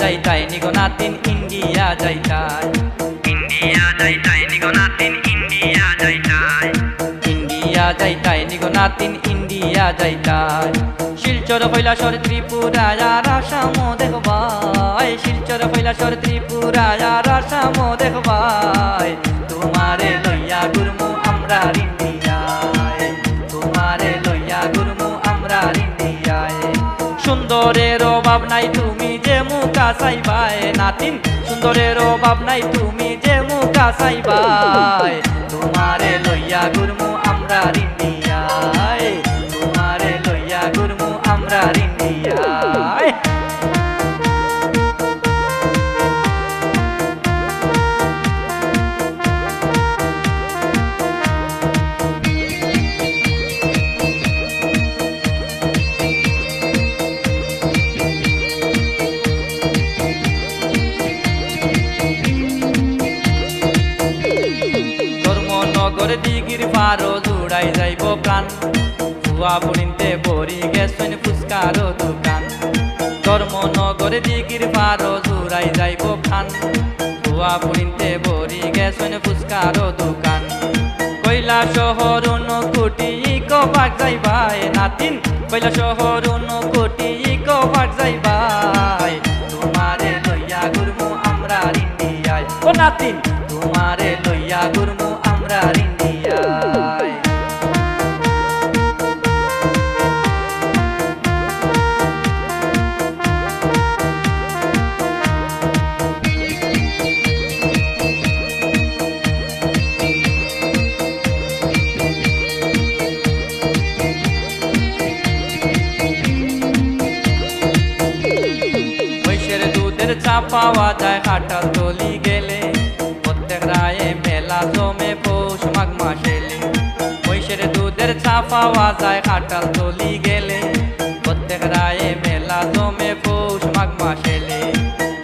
যাইতাই নিগো নাতিন India যাইতাই। India যাইতাই নিগো নাতিন ইন্ডিয়া যাইতাই। ইন্ডিয়া যাইতাই নিগো নাতিন ইন্ডিয়া যাইতাই। শিলচর কৈলাসর ত্রিপুরা আর আসাম দেখবাই শিলচর কৈলাসর ত্রিপুরা আর মুখা চাইবাই নাতিন সুন্দরের অভাব নাই, তুমি যে মুখা চাইবাই তোমারে লইয়া গুরমু আমরা ইন্ডিয়ায় ধর্মনগর দিগির পারো জুড়াই যাইব প্রাণ। ভুয়া পুরিনতে বরি গেছেন ফুসকার দোকান। ধর্মনগর দিগির পারো জুড়াই যাইব প্রাণ। ভুয়া পুরিনতে বরি গেছেন ফুসকার দোকান। কইলা শহর কোটি কবাক যাইবাই নাতিন। কইলা শহর কোটি কবাক যাইবাই। তোমারে লইয়া গুরমু আমরা ইন্ডিয়ায়। ও নাতিন। দুধের চা পাওয়া যায় কাটাল তলি গেলে। প্রত্যেক রায়ে মেলা জমে পৌষ মাঘ মাসেলে মহিষের দুধের চা পাওয়া যায় কাটাল তলি গেলে। প্রত্যেক রায়ে মেলা জমে পৌষ মাঘ মাসেলে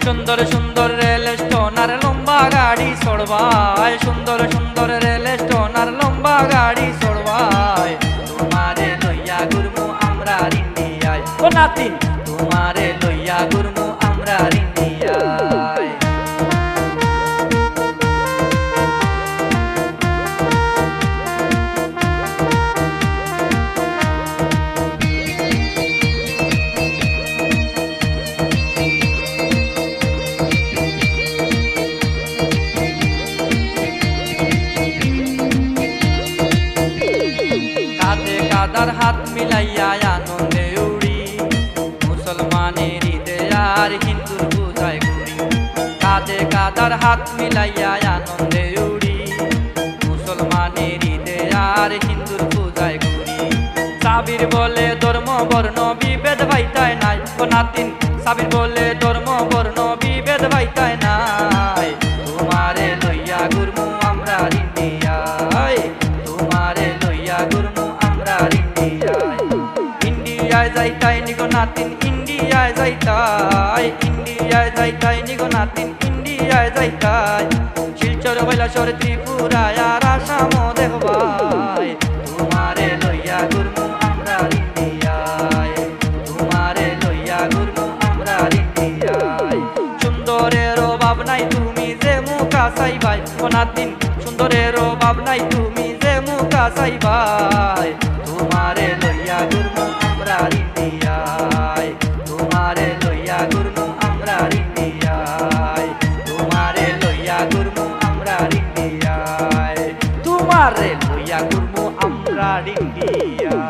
সুন্দর সুন্দর রেল স্টোন আর লম্বা গাড়ি চড়বায় সুন্দর সুন্দর রেল স্টোন আর লম্বা গাড়ি চড়বায় তোমারে লইয়া গুরমু আমরা ইন্ডিয়ায়। ও নাতিন তোমারে কাদার হাত মিলাইয়া আনন্দে উড়ি। মুসলমানের ঈদে আর হিন্দুর পূজায় ঘুরি। কাঁধে কাদার হাত মিলাইয়া আনন্দে উড়ি। মুসলমানের ঈদে আর হিন্দুর পূজায় ঘুরি। সাবির বলে ধর্ম, বর্ণ, বিভেদ ভাইতায় নাই। ও নাতিন, সাবির বলে ধর্ম, বর্ণ, বিভেদ ভাইতায় নাই। যাইতাই, নিগো নাতিন, ইন্ডিয়ায় যাইতাই ইন্ডিয়ায় যাইতাই, নিগো নাতিন, ইন্ডিয়ায় যাইতাই। শিলচর কৈলাসর ত্রিপুরায় আর আসাম দেখবাই তোমারে লইয়া গুরমু আমরা ইন্ডিয়ায়। তোমারে লইয়া গুরমু আমরা ইন্ডিয়ায়। সুন্দরের অভাব নাই তুমি যে মুখা চাইবাই, ও নাতিন, সুন্দরের অভাব নাই তুমি যে মুখা চাইবাই। ইন্ডিয়ায় তোমারে লইয়া গুরমু আমরা ইন্ডিয়ায়